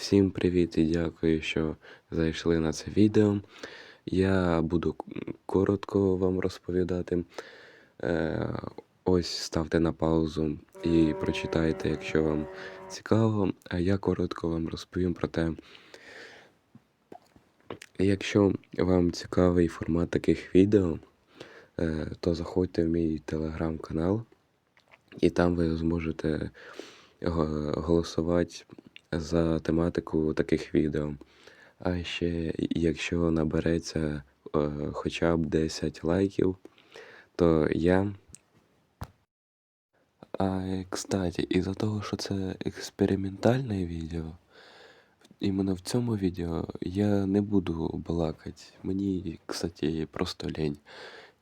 Всім привіт і дякую, що зайшли на це відео. Я буду коротко вам розповідати. Е, ось ставте на паузу і прочитайте, якщо вам цікаво. А я коротко вам розповім про те, якщо вам цікавий формат таких відео, е, то заходьте в мій телеграм-канал, і там ви зможете голосувати за тематику таких відео. А ще, якщо набереться е, хоча б 10 лайків, то я. А, кстати, із-за того, що це експериментальне відео, іменно в цьому відео я не буду балакати. Мені, кстати, просто лень.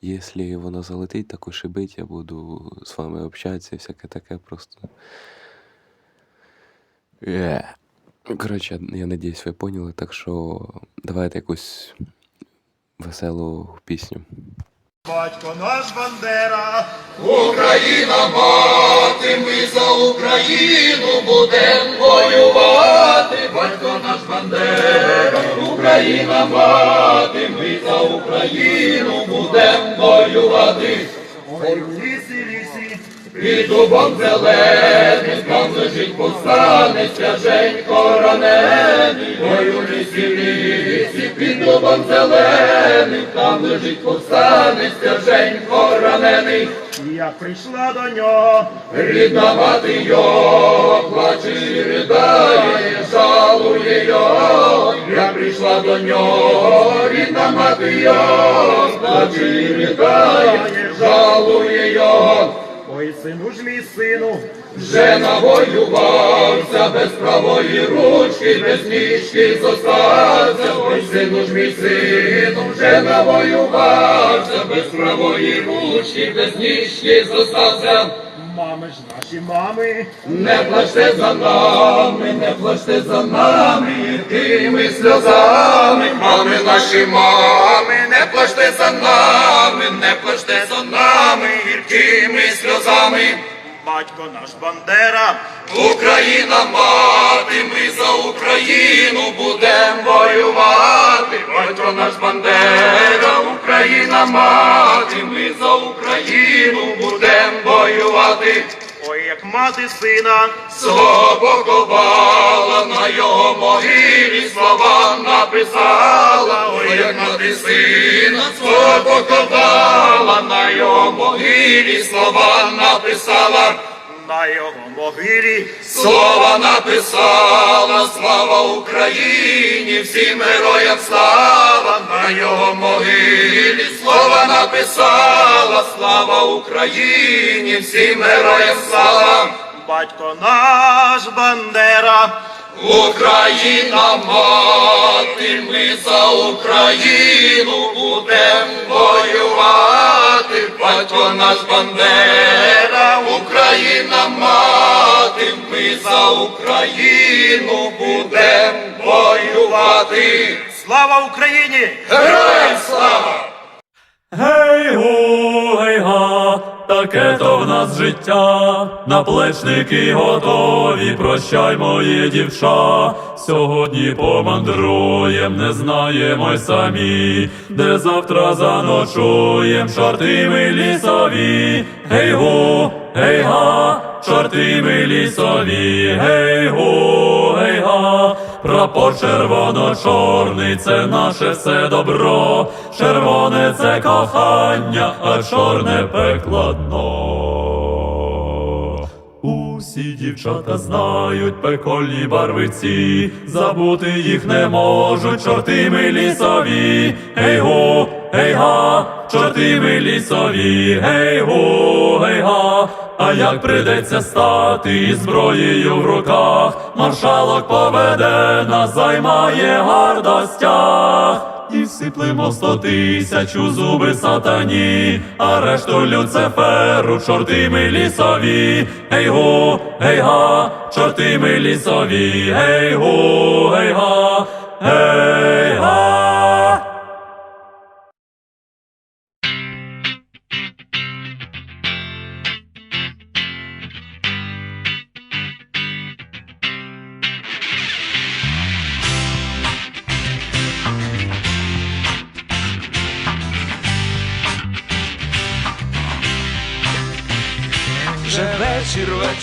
Якщо воно залетить, так уж і бить, я буду з вами общатися, всяке таке просто. Е. Коротше, я надіюсь, ви поняли, так що давайте якусь веселу пісню. Батько наш Бандера, Україна мати, ми за Україну будем воювати, батько наш Бандера, Україна мати, ми за Україну будем воювати. Під дубом зеленим, там лежить повстанець, свяженько ранений, ой у лісі, лісі, під дубом зеленим, там лежить повстанець, свяженько ранений. як прийшла до нього, Рідна мати його, плаче і ридає, жалує його, я прийшла до нього, рідна мати його, плаче і ридає, жалує його, ой сину ж мій сину, вже навоювався, без правої ручки, без ніжки зостався, ой сину ж мій сину, вже навоювався, без правої ручки, без ніжки зостався. Мами ж наші мами, Не плачте за нами, не плачте за нами, тими сльозами, мами наші мами, не плачте за нами, не плачте за нами, гіркими сльозами. Батько наш Бандера, Україна мати, ми за Україну будем воювати. Батько наш Бандера, Україна мати, ми за Україну будем воювати. ой як мати сина, Свого на його могилі, слова написала, як мати сина, свого поховала на його могилі, слова написала, на його могилі, слова написала, слава Україні, всім героям слава, на його могилі, слова написала, слава Україні, всім героям слава. батько наш Бандера, Україна мати, ми за Україну будем воювати, батько наш Бандера, Україна мати, ми за Україну будем воювати. слава Україні! Героям слава! Гей гу, гей га, таке то в нас життя, наплечники готові, прощай, мої дівча. Сьогодні помандруєм, не знаємо й самі, де завтра заночуєм, чорти ми лісові. Гей гу, гей га, чорти ми лісові, гей гу, гей га. Прапор червоно-чорний це наше все добро, червоне це кохання, а чорне пекло дно. Усі дівчата знають пекольні барвиці, забути їх не можуть, чорти ми лісові, гей го, гей га, чорти ми лісові, гей го, гей га. А як прийдеться стати із зброєю в руках, маршалок поведе нас, займає гордостях. І всиплемо сто тисяч у зуби сатані, а решту люциферу, чорти ми лісові, гей го, гей га, чорти ми лісові, гей го, гей га, гей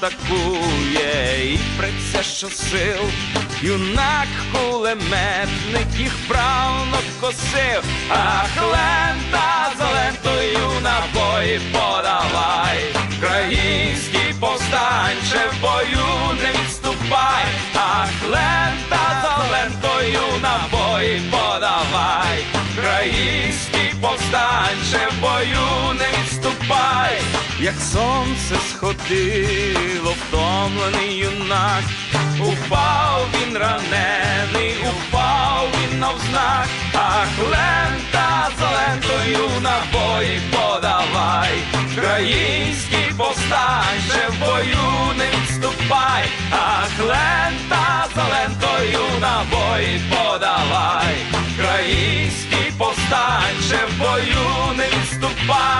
атакує. І преться щосил, юнак кулеметник їх правно косив, ах, лента за лентою набої подавай, український повстанче в бою не відступай, ах, лента за лентою набої подавай, український повстанче в бою не відступай, як сонце сходило, втомлений юнак, упав він ранений, упав він навзнак, ах, лента за лентою набої подавай, український повстанче в бою не відступай, ах, лента за лентою набої подавай, український повстанче в бою не відступай.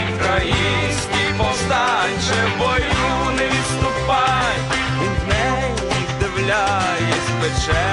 вдивляєсь,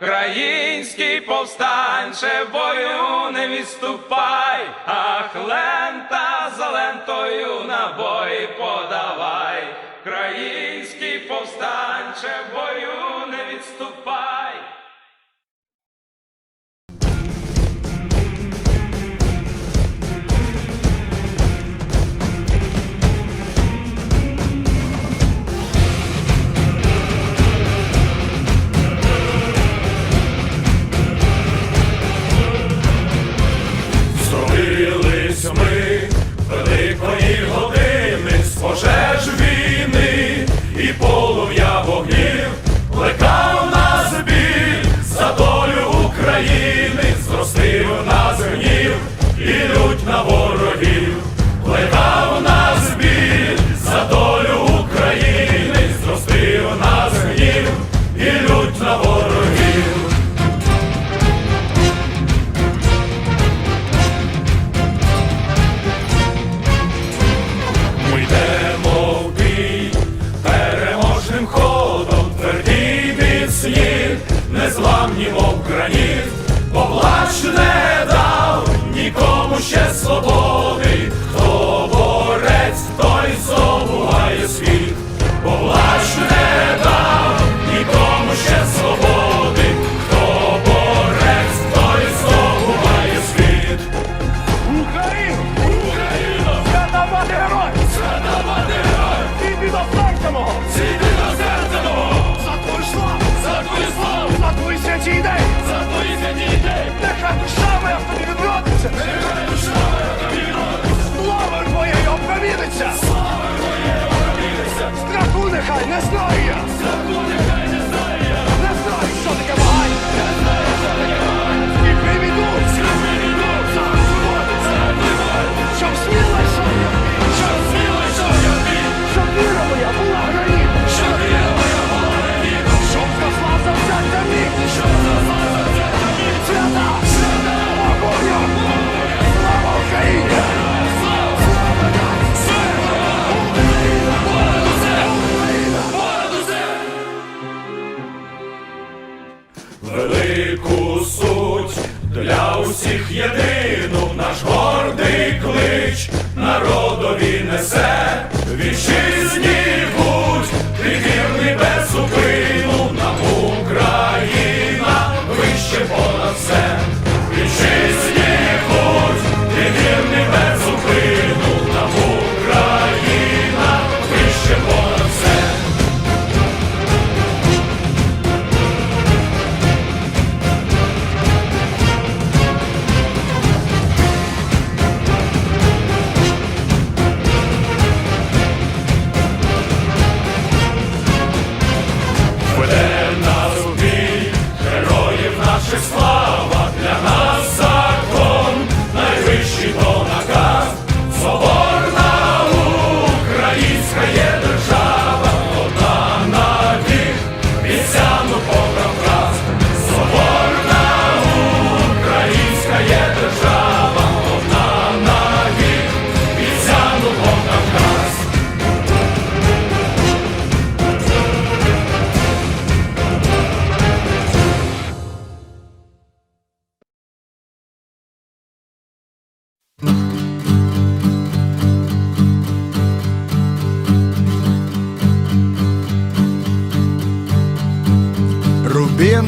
подавай, Український повстанче бою не відступай, ах, лента за лентою набої подавай, Український повстанче бою незламні, мов граніт,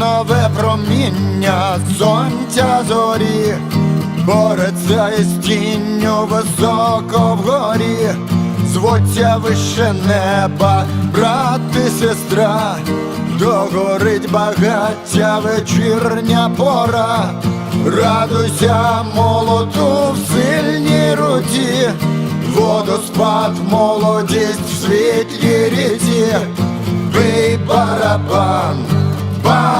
Рубінове проміння сонця зорі, бореться із тінню високо вгорі, звуться вище неба, брат і сестра, догорить багаття вечірня пора, радуйся молоту в сильній руці, водоспад, молодість в світлій ріці. Бий барабан, бам,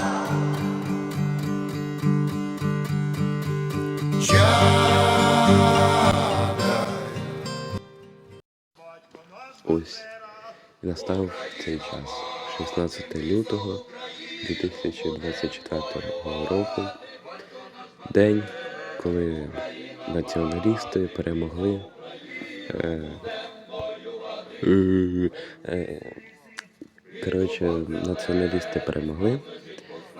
Ось настав цей час. 16 лютого 2024 року. День, коли націоналісти перемогли. Е, е, Коротше, націоналісти перемогли.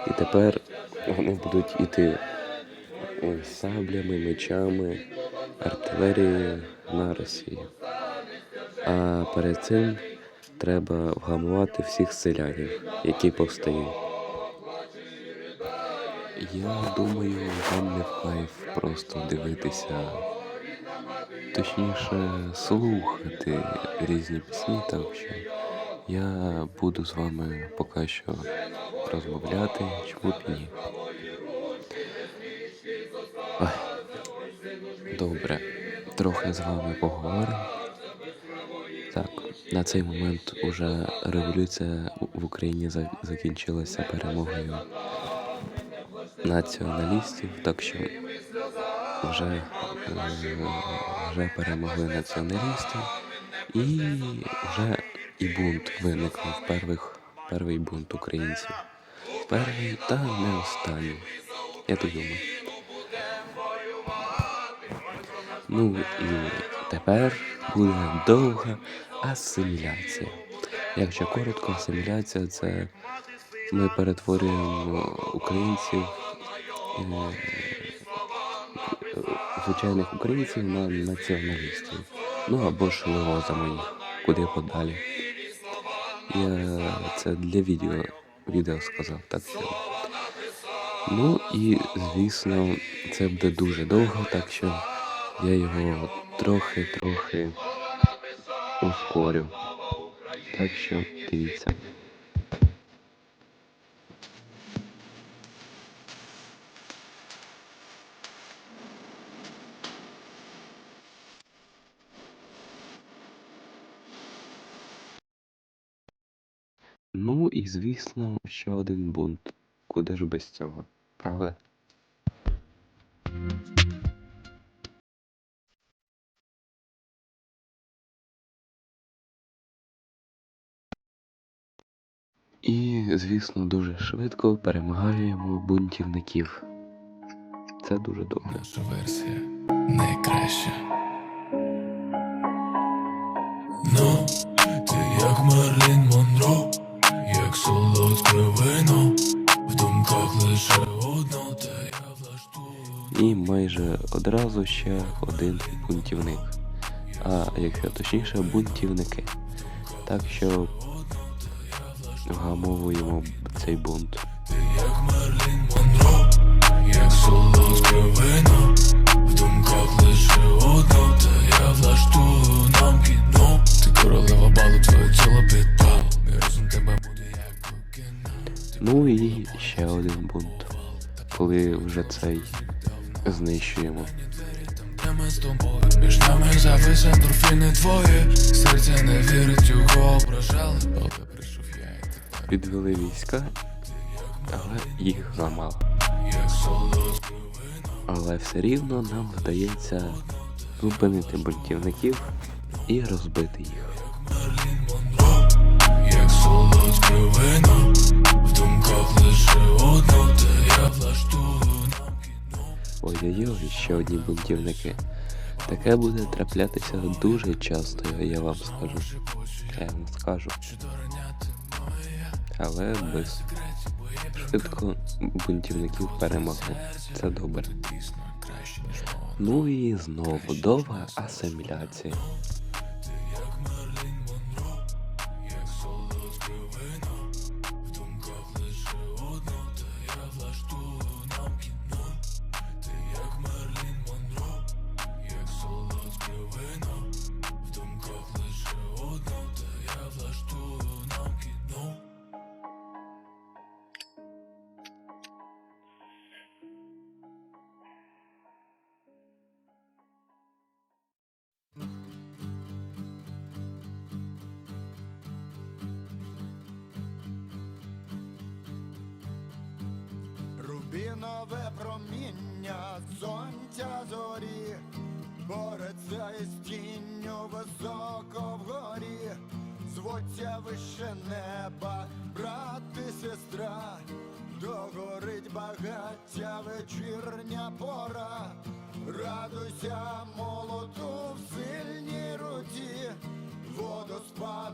І тепер вони будуть іти саблями, мечами, артилерією на Росію. А перед цим треба вгамувати всіх селянів, які повстають. Я думаю, вам не в кайф просто дивитися, точніше слухати різні пісні, так що я буду з вами поки що розмовляти, чому б ні. Добре, трохи з вами поговоримо. Так, на цей момент уже революція в Україні закінчилася перемогою націоналістів, так що вже, е, вже перемогли націоналісти, і вже і бунт виникнув первих, перший бунт українців. Перший та не останній. Я так думаю. Ну і тепер буде довга асиміляція. Якщо коротко, асиміляція це ми перетворюємо українців, е, звичайних українців на націоналістів. Ну або ж вивозимо їх куди подалі. Я це для відео, відео сказав, так що. Ну і звісно, це буде дуже довго, так що я його трохи-трохи ускорю. Так що дивіться. Ну і звісно, ще один бунт. Куди ж без цього, правда? І, звісно, дуже швидко перемагаємо бунтівників. Це дуже добре. Наша версія найкраща. Ну, ти як Мерлін Монро, як солодке вино, в думках лише одно, та я влаштую. І майже одразу ще один бунтівник. А якщо точніше, бунтівники. Так що вгамовуємо цей бунт. Ти як Мерлін Монро, як солодке вино, в думках лише одно, та я влаштую нам кіно. Ти королева балу, твоє тіло підпал. Мій розум тебе буде як покина. Ну і ще один бунт. Коли вже цей знищуємо. Ми з тобою, між нами завис ендорфіни твої Серце не вірить, його ображали Але прийшов Підвели війська, але їх замало. Але все рівно нам вдається зупинити бунтівників і розбити їх. Ой-ой-ой, ще одні бунтівники. Таке буде траплятися дуже часто, я вам скажу. Я вам скажу. Але без швидко бунтівників перемогли. Це добре. Ну і знову довга асиміляція. Рубінове проміння сонця зорі, бореться із тінню високо вгорі, звуться вище неба, брат і сестра, догорить багаття вечірня пора, радуйся молоту в сильній руці, водоспад,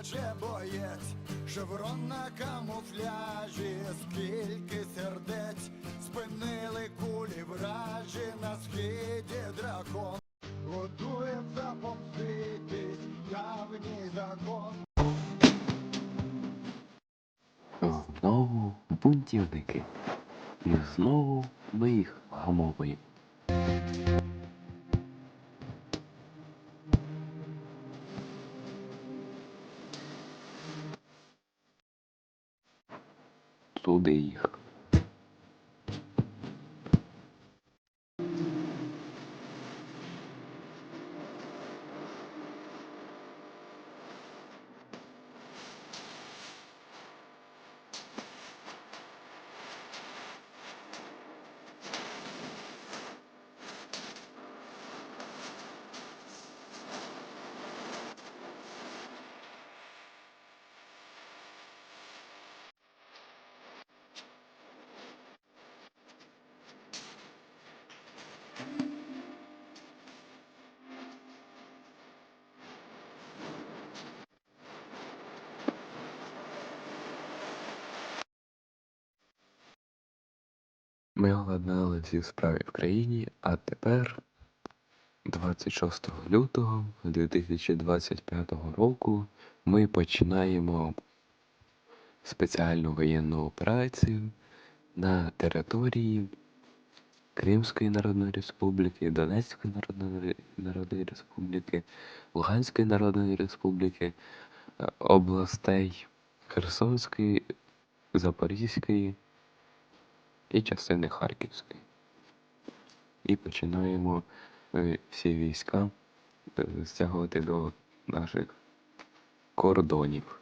Плаче боєць, шеврон на камуфляжі, скільки сердець спинили кулі вражі на схиді дракон. Готується помститись давній закон. Знову бунтівники. І знову ми їх вгамовуємо. Їх. Ми оладнали всі справи в країні, а тепер, 26 лютого 2025 року, ми починаємо спеціальну воєнну операцію на території Кримської Народної Республіки, Донецької Народної, Народної Республіки, Луганської Народної Республіки, е, областей Херсонської, Запорізької і частини Харківської. І починаємо е, всі війська е, стягувати до наших кордонів.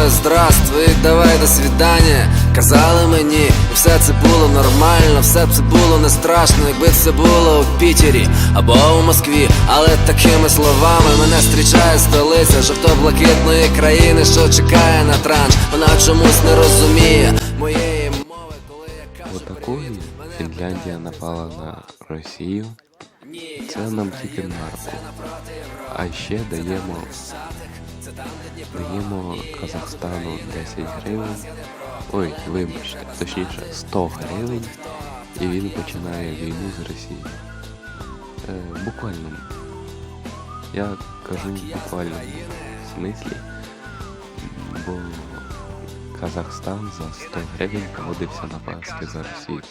Казали здравствуй, давай до свидання. Казали мені, і все це було нормально, все це було не страшно, якби це було у Пітері або у Москві. Але такими словами мене зустрічає столиця жовто-блакитної країни, що чекає на транш. Вона чомусь не розуміє моєї мови, коли я кажу Отакою Фінляндія напала на Росію. Це нам тільки на А ще даємо, даємо Казахстану 10 гривень. Ой, вибачте, точніше 100 гривень, і він починає війну з Росією. Е, буквально. Я кажу буквально в смислі, бо Казахстан за 100 гривень погодився на паски за Росію.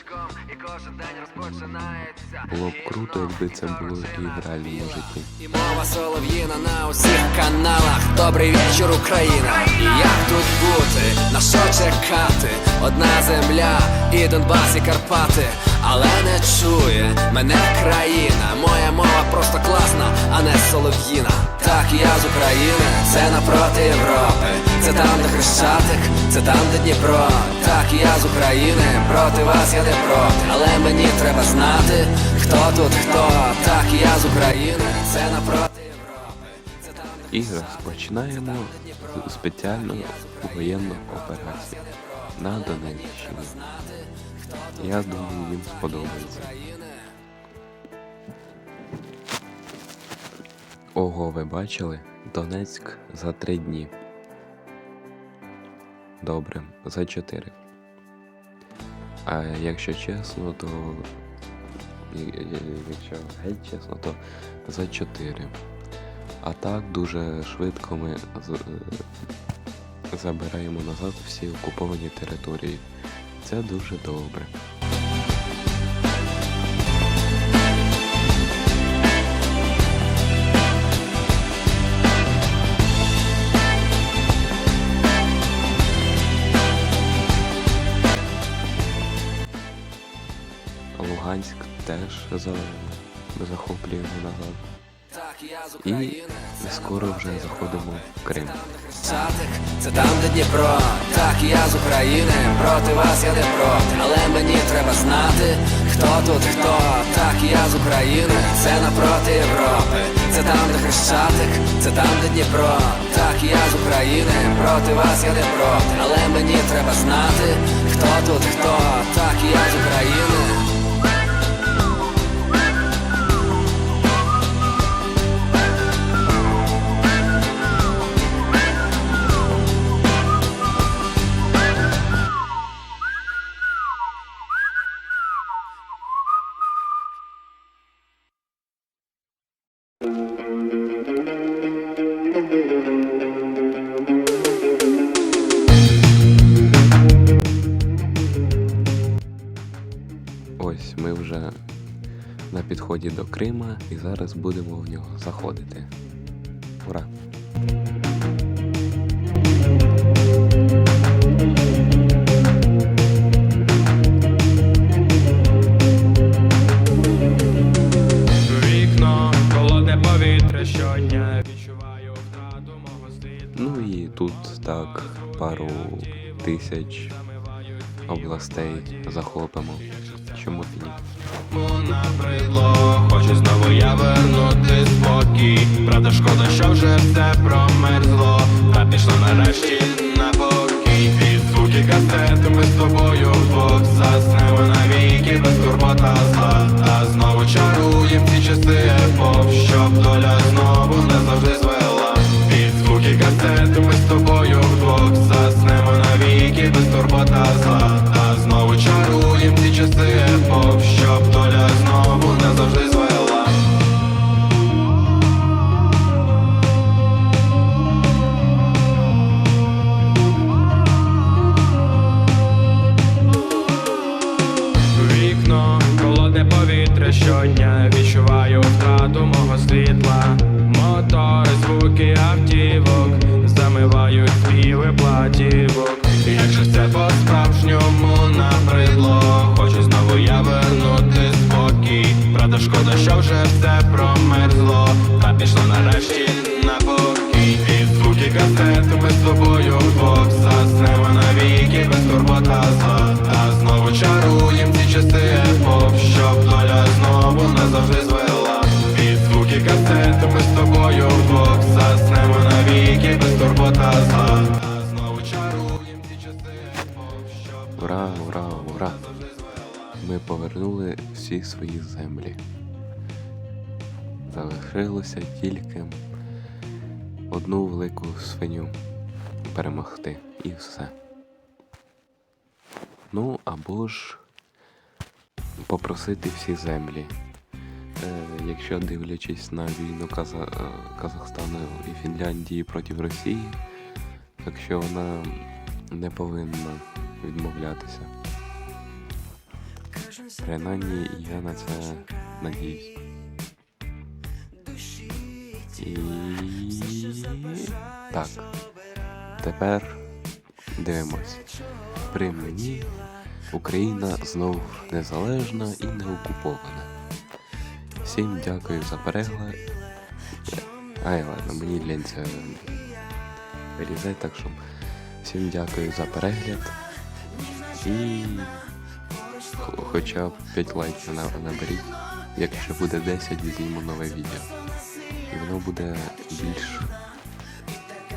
Було б круто, якби це було і в реальному житті. І мова солов'їна на усіх каналах. Добрий вечір, Україна. І як тут бути? На що чекати? Одна земля і Донбас, і Карпати. Але не чує мене країна. Моя мова просто класна, а не солов'їна. Так, я з України, це напроти Європи. Це там, де Хрещатик, це там, де Дніпро. Так, я з України, проти вас я не проти. Але мені треба знати, хто тут хто. Так, я з України, це напроти Європи. Це там, де І розпочинаємо спеціальну воєнну операцію на Донеччині. Я думаю, їм сподобається. Ого, ви бачили? Донецьк за три дні. Добре, за 4. А якщо чесно, то. Якщо геть чесно, то за 4. А так дуже швидко ми е, забираємо назад всі окуповані території. Це дуже добре. Луганськ теж за... захоплюємо назад. І скоро вже заходимо в Крим. Це там, де Дніпро. Так, я з України, проти вас я не проти. Але мені треба знати, хто тут хто. Так, я з України, це напроти Європи. Це там, де Хрещатик, це там, де Дніпро. Так, я з України, проти вас я не проти. Але мені треба знати, хто тут хто. Так, я з України. підході до Крима і зараз будемо в нього заходити. Ура! Вікно, холодне повітря щодня відчуваю втрату мого. Ну і тут так пару тисяч областей захопимо. Чому б ні? Повернули всі свої землі. Залишилося тільки одну велику свиню перемогти і все. Ну або ж попросити всі землі. Е, якщо дивлячись на війну Каза... е, Казахстану і Фінляндії проти Росії, так що вона не повинна відмовлятися. Принаймні я на це надіюсь. І так. Тепер дивимось. При мені Україна знов незалежна і не окупована. Всім дякую за перегляд. Ай, ладно, мені лінь це вирізати, так що всім дякую за перегляд. І хоча б 5 лайків наберіть. Якщо буде 10, візьмемо нове відео. І воно буде більш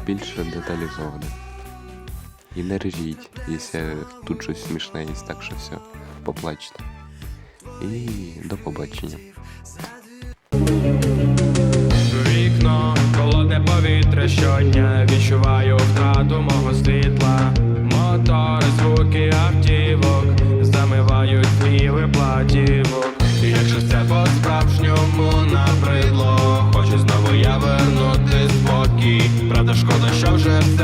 більш деталізоване. І не режіть, якщо тут щось смішне, і так що все. Поплачте. І до побачення. Вікно, холодне повітря щодня. Відчуваю втрату мого світла. Мотор, звуки автівок білих платівок. Якщо це по-справжньому набридло, хочу знову я вернути спокій. Правда, шкода, що вже все.